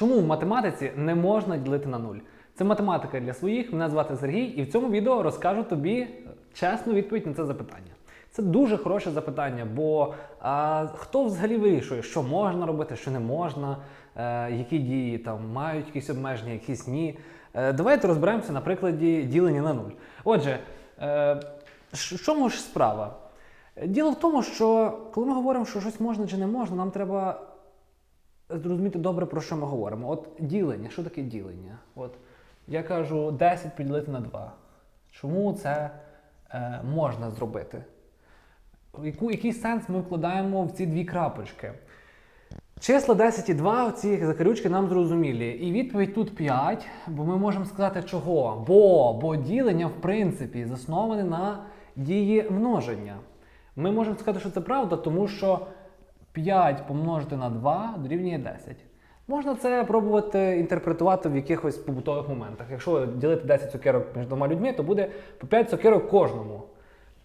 Чому в математиці не можна ділити на нуль? Це математика для своїх. Мене звати Сергій, і в цьому відео розкажу тобі чесну відповідь на це запитання. Це дуже хороше запитання, бо а, хто взагалі вирішує, що можна робити, що не можна, е, які дії там мають якісь обмеження, якісь ні. Е, давайте розберемося на прикладі ділення на нуль. Отже, е, в чому ж справа? Діло в тому, що коли ми говоримо, що щось можна чи не можна, нам треба зрозуміти добре, про що ми говоримо. От ділення, що таке ділення? От я кажу 10 поділити на 2. Чому це е, можна зробити? Яку, який сенс ми вкладаємо в ці дві крапочки? Числа 10 і 2, ці закарючки нам зрозумілі. І відповідь тут 5, бо ми можемо сказати чого? Бо, бо ділення, в принципі, засноване на дії множення. Ми можемо сказати, що це правда, тому що 5 помножити на 2 дорівнює 10. Можна це пробувати інтерпретувати в якихось побутових моментах. Якщо ділити 10 цукерок між двома людьми, то буде по 5 цукерок кожному.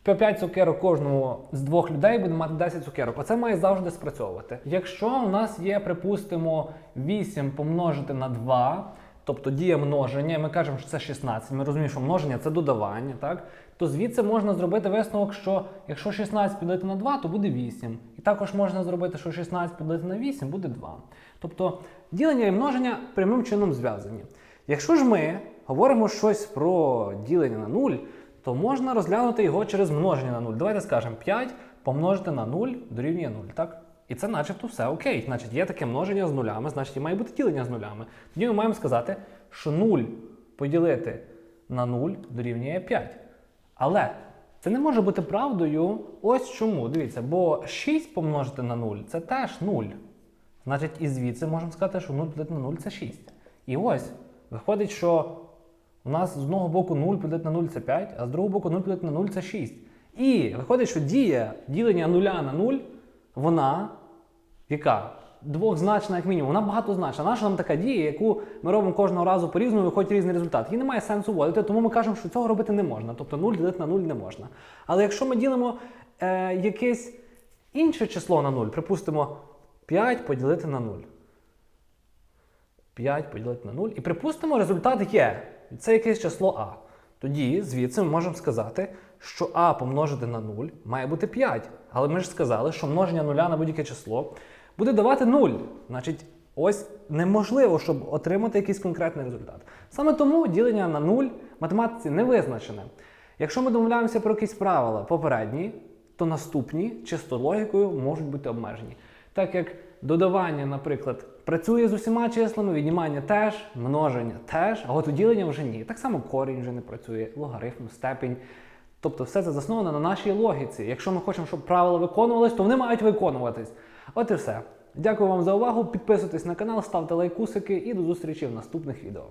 По 5 цукерок кожному з двох людей буде мати 10 цукерок. Оце має завжди спрацьовувати. Якщо у нас є, припустимо, 8 помножити на 2, тобто дія множення, і ми кажемо, що це 16, ми розуміємо, що множення це додавання, так? то звідси можна зробити висновок, що якщо 16 поділити на 2, то буде 8. І також можна зробити, що 16 поділити на 8 буде 2. Тобто ділення і множення прямим чином зв'язані. Якщо ж ми говоримо щось про ділення на 0, то можна розглянути його через множення на 0. Давайте скажемо 5 помножити на 0 дорівнює 0, так? І це начебто все окей. Значить, є таке множення з нулями, значить і має бути ділення з нулями. Тоді ми маємо сказати, що 0 поділити на 0 дорівнює 5. Але це не може бути правдою. Ось чому. Дивіться, бо 6 помножити на 0 це теж 0. Значить, і звідси можемо сказати, що 0 поділити на 0 це 6. І ось виходить, що у нас з одного боку 0 поділити на 0 це 5, а з другого боку 0 поділити на 0 це 6. І виходить, що дія ділення 0 на 0, вона яка? Двохзначна, як мінімум, вона багатозначна. Наша нам така дія, яку ми робимо кожного разу по-різному, виходить різний результат. Її немає сенсу вводити, тому ми кажемо, що цього робити не можна. Тобто 0 ділити на 0 не можна. Але якщо ми ділимо е, якесь інше число на 0, припустимо 5 поділити на 0. 5 поділити на 0. І припустимо, результат є. Це якесь число А. Тоді звідси ми можемо сказати, що А помножити на 0 має бути 5. Але ми ж сказали, що множення нуля на будь-яке число буде давати 0. Значить, ось неможливо, щоб отримати якийсь конкретний результат. Саме тому ділення на 0 в математиці не визначене. Якщо ми домовляємося про якісь правила попередні, то наступні чисто логікою можуть бути обмежені. Так як додавання, наприклад, працює з усіма числами, віднімання теж, множення теж, а от уділення вже ні. Так само корінь вже не працює, логарифм, степінь. Тобто все це засновано на нашій логіці. Якщо ми хочемо, щоб правила виконувались, то вони мають виконуватись. От і все. Дякую вам за увагу. Підписуйтесь на канал, ставте лайкусики і до зустрічі в наступних відео.